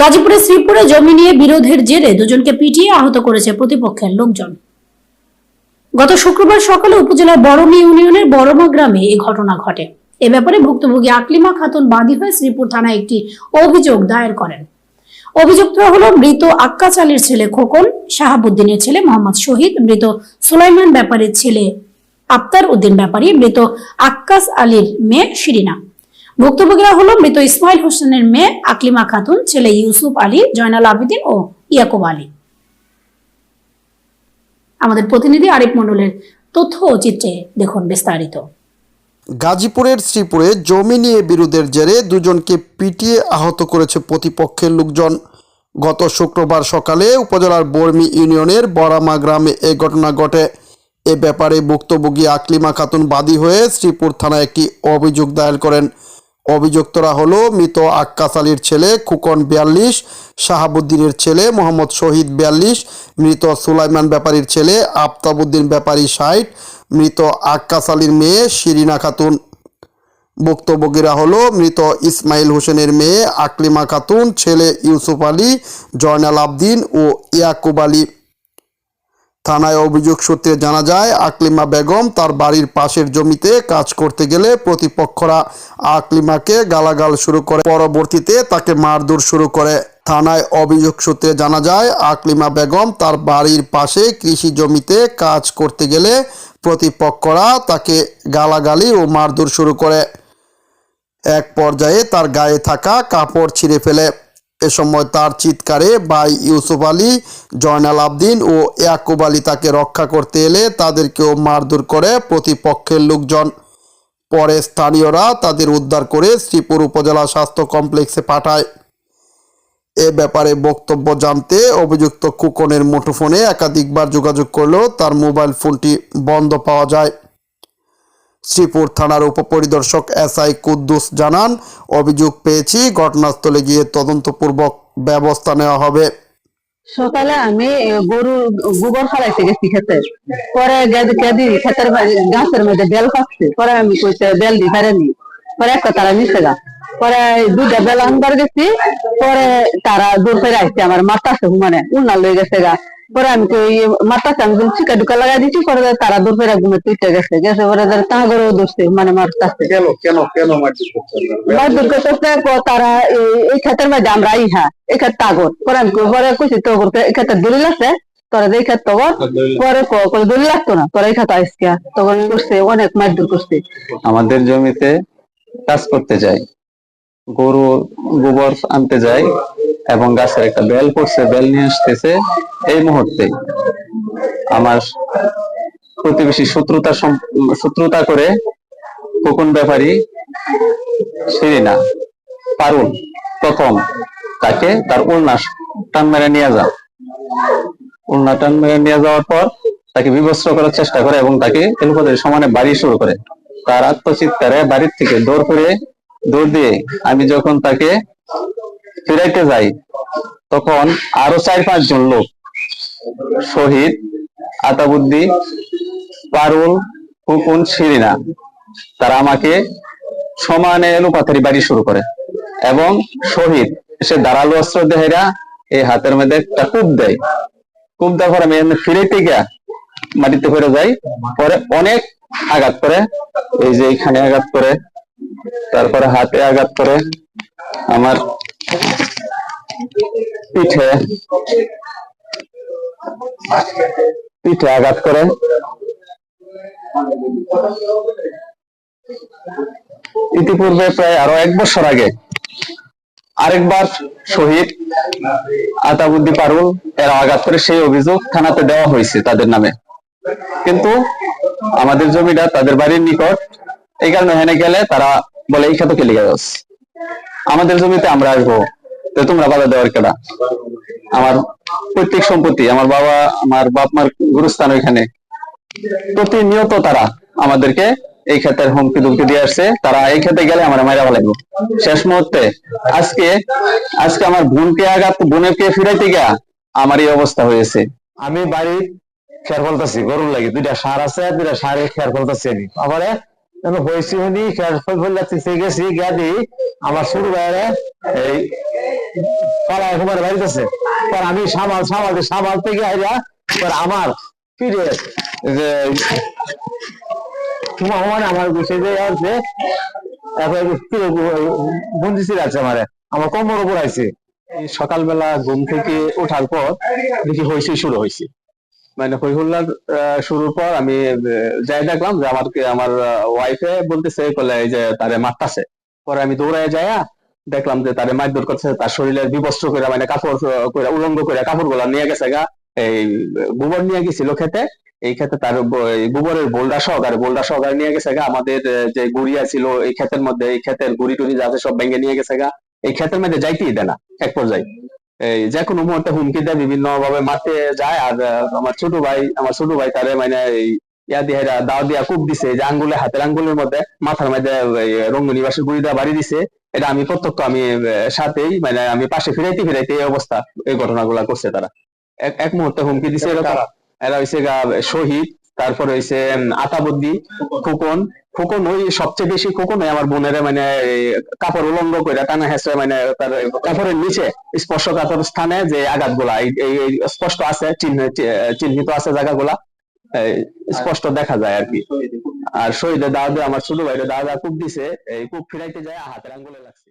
গাজীপুরের শ্রীপুরে জমি নিয়ে বিরোধের জেরে দুজনকে পিটিয়ে আহত করেছে প্রতিপক্ষের লোকজন। গত শুক্রবার সকালে উপজেলার বড়মি ইউনিয়নের বড়মা গ্রামে এই ঘটনা ঘটে। এ ব্যাপারে ভুক্তভোগী আকলিমা খাতুন বাদী হয়ে শ্রীপুর থানায় একটি অভিযোগ দায়ের করেন। অভিযুক্তরা হলো মৃত আক্কাস আলীর ছেলে খোকন, শাহাবুদ্দিনের ছেলে মোহাম্মদ শহীদ, মৃত সুলাইমান ব্যাপারীর ছেলে আক্তার উদ্দিন ব্যাপারী, মৃত আক্কাস আলীর মেয়ে শিরিনা। ভুক্তভোগীরা হলো মৃত ইসমাইল হোসেনের মেয়ে আকলিমা খাতুন, ছেলে ইউসুফ আলী, জয়নাল আবেদিন ও ইয়াকুব আলী। আমাদের প্রতিনিধি আরিফ মণ্ডলের তথ্য ও চিত্রে দেখুন বিস্তারিত। গাজীপুরের শ্রীপুরে জমি নিয়ে বিরোধের জেরে দুজনকে পিটিয়ে আহত করেছে প্রতিপক্ষের লোকজন। গত শুক্রবার সকালে উপজেলার বর্মি ইউনিয়নের বরামা গ্রামে এই ঘটনা ঘটে। এ ব্যাপারে ভুক্তভোগী আকলিমা খাতুন বাদী হয়ে শ্রীপুর থানায় একটি অভিযোগ দায়ের করেন। অভিযুক্তরা হলো মৃত আক্কাস আলীর ছেলে খুকন বিয়াল্লিশ, শাহাবুদ্দিনের ছেলে মোহাম্মদ শহীদ বিয়াল্লিশ, মৃত সুলাইমান ব্যাপারীর ছেলে আফতাবুদ্দিন ব্যাপারী ষাট, মৃত আক্কাস আলীর মেয়ে শিরিনা খাতুন। ভুক্তভোগীরা হলো মৃত ইসমাইল হোসেনের মেয়ে আকলিমা খাতুন, ছেলে ইউসুফ আলী, জয়নাল আবদিন ও ইয়াকুব আলী। থানায় অভিযোগ সূত্রে জানা যায়, আকলিমা বেগম তার বাড়ির পাশের জমিতে কাজ করতে গেলে প্রতিপক্ষরা আকলিমাকে গালাগাল শুরু করে। পরবর্তীতে তাকে মারধর শুরু করে। থানায় অভিযোগ সূত্রে জানা যায়, আকলিমা বেগম তার বাড়ির পাশে কৃষি জমিতে কাজ করতে গেলে প্রতিপক্ষরা তাকে গালাগালি ও মারধর শুরু করে। এক পর্যায়ে তার গায়ে থাকা কাপড় ছিঁড়ে ফেলে। এ সময় তার চিৎকারে ভাই ইউসুফ আলী, জয়নাল আবদিন ও ইয়াকুব আলী তাকে রক্ষা করতে এলে তাদেরকেও মারধর করে প্রতিপক্ষের লোকজন। পরে স্থানীয়রা তাদের উদ্ধার করে শ্রীপুর উপজেলা স্বাস্থ্য কমপ্লেক্সে পাঠায়। এ ব্যাপারে বক্তব্য জানতে অভিযুক্ত কুকনের মুঠোফোনে একাধিকবার যোগাযোগ করলেও তার মোবাইল ফোনটি বন্ধ পাওয়া যায়। শ্রীপুর থানার উপপরিদর্শক এস আই কুদ্দুস জানান, অভিযোগ পেয়েছি, ঘটনাস্থলে গিয়ে তদন্তপূর্বক ব্যবস্থা নেওয়া হবে। সকালে আমি গরু, গোবর ফেলাইতে গেছি খেতে পরে গেদি খেতের গাছের মধ্যে বেল পাচ্ছে পরে আমি কইতে বেল দি ফেরেনি। পরে একটা তারা নিচে গা পরে দুটা বেল আনবার গেছি। পরে তারা দূর ফেরে আসছে আমার মারতাছে মানে উন্না লয়ে গেছে গা। পরে আমি কই মারতাছে আমি বলছি চিকা ডুকা লাগাই দিচ্ছি পরে তারা দূর ফেরে ঘুমে তুইতে গেছে গেছে পরে তা গরু ধরছে মানে মারতাছে কেন কেন কেন মারধর করতেছে তারা এই- এই ক্ষেতের মধ্যে আমরা ইহা এই ক্ষেত তাগর। পরে আমি পরে কইছি তো করতে এই ক্ষেতের দলিল আছে তোরা যে ক্ষেত তগর পরে ক- কই দলিল লাগতো না তোরা এই ক্ষেত আইসকিয়া তখন করছে অনেক মারধর করছে। আমাদের জমিতে কাজ করতে যাই গরু গোবর আনতে যাই এবং গাছের একটা বেল পড়ছে, বেল নিয়ে আসতেছে এই মুহূর্তে। আমার প্রতিবেশী শত্রুতা শত্রুতা করে কোকন ব্যাপারী শিরিনা পারুল প্রথম তাকে তার উল্না টান মেরে নিয়ে যাও। উল্না টান মেরে নিয়ে যাওয়ার পর তাকে বিবস্ত্র করার চেষ্টা করে এবং তাকে এলোপাতাড়ি সমানে বাড়ি শুরু করে। তার আত্মচিৎকারে বাড়ির থেকে দৌড় করে, দৌড় দিয়ে আমি যখন তাকে ফিরাইতে যাই, তখন আরও চার পাঁচজন লোক, শহীদ, আতাবুদ্দি, পারুল, হুকুন, শিরিনা, তারা আমাকে সমানে এলোপাথারি বাড়ি শুরু করে এবং শহীদ সে দাঁড়াল অস্ত্র দেহেরা এই হাতের মধ্যে একটা কূপ দেয়। কূপ দেওয়ার পর আমি ফিরাইতে গিয়া মাটিতে পড়ে যাই, পরে অনেক আঘাত করে, এই যে এখানে আঘাত করে, তারপরে হাতে আঘাত করে, আমার পিঠে। পিঠে আঘাত করে ইতিপূর্বে প্রায় আরও এক বছর আগে আরেকবার শহীদ আতাবুদ্দি পারুল এরা আঘাত করে সেই অভিযোগ থানাতে দেওয়া হয়েছে তাদের নামে। কিন্তু আমাদের জমিটা তাদের বাড়ির নিকট এই কারণে এখানে গেলে তারা বলে, এই খেতে খেলে গেছ? আমাদের জমিতে আমরা আসব। তো তোমরা বাধা দেওয়ার কেডা? আমার পৈতৃক সম্পত্তি, আমার বাবা, আমার বাপ মার গুরুস্থান ওইখানে। প্রতিনিয়ত তারা আমাদেরকে এই ক্ষেতের হুমকি দুমকি দিয়ে আসছে। তারা এই খেতে গেলে আমার মাইরা লাগবে শেষ মুহূর্তে আজকে আজকে আমার বোনকে আঘাত বোনের বোনকে ফিরাইতে গিয়া আমার এই অবস্থা হয়েছে। আমি বাড়ি খেয়ার ফলতাছি গরুর লাগে দুইটা সার আছে, দুইটা সারে খেয়ার ফলতাছি আমি। আবার আমি হয়েছি গেছি আমার শুরু বাইরে এই পাড়া একেবারে বাড়িতেছে পর আমি সামাল সামাল সামাল থেকে আইলা পর আমার ফিরে যে তোমার আমার যে আছে তারপরে বন্দিছিল আছে আমার। আমার কোমর উপর আইছে। সকালবেলা ঘুম থেকে ওঠার পর দেখি হইসি শুরু হয়েছে মানে হই শুরুর পর আমি যাই দেখলাম যে আমার আমার ওয়াইফে বলতেছে, বলে এই যে তারে মারতাছে। পরে আমি দৌড়ায় যাইয়া দেখলাম যে তারে মারধর করছে তার শরীরের বিবস্ত্র করে মানে কাপড় করে উলঙ্গ করে কাপড়গুলা নিয়ে গেছে গা, এই, গোবর নিয়ে গেছিল খেতে এই ক্ষেত্রে তার গোবরের বোল্ডা সহকারে বোল্ডা সহকারে নিয়ে গেছে গা, আমাদের যে গুড়িয়া ছিল এই ক্ষেতের মধ্যে, এই ক্ষেতের গুড়ি টুড়ি যা আছে সব ভেঙে নিয়ে গেছে গা। এই ক্ষেতের মধ্যে যাইতেই দেয় না, এক পর্যায়ে। এই যে কোনো মুহূর্তে হুমকি দেয় বিভিন্ন ভাবে মারতে যায়। আর আমার ছোট ভাই আমার ছোট ভাই তারে মানে এই ইয়া দিয়ে দাও দিয়া কূপ দিছে। যে আঙ্গুলে হাতের আঙ্গুলের মধ্যে মাথার মধ্যে রঙ্গনি বাসের গুড়ি দেওয়া বাড়ি দিছে। এটা আমি প্রত্যক্ষ আমি সাথেই মানে আমি পাশে ফিরাইতে ফিরাইতে এই অবস্থা এই ঘটনাগুলা করছে তারা। এক মুহূর্তে হুমকি দিছে এরকম। এরা হইছে গা শহীদ। তারপর উম, আতাবদ্দি খোকন। খোকন ওই সবচেয়ে বেশি খোকন আমার বোনের মানে কাপড় উলঙ্গ করে টানা হেসে মানে তার কাপড়ের নিচে স্পর্শকাতর স্থানে যে এই এই স্পষ্ট আছে চিহ্ন চিহ্নিত আছে জায়গাগুলা স্পষ্ট দেখা যায় আর কি। আর শহীদের দাদা আমার ছোট ভাইরে দাদা কূপ দিছে এই কূপ ফিরাইতে যায় হাতের আঙ্গুলে লাগছে।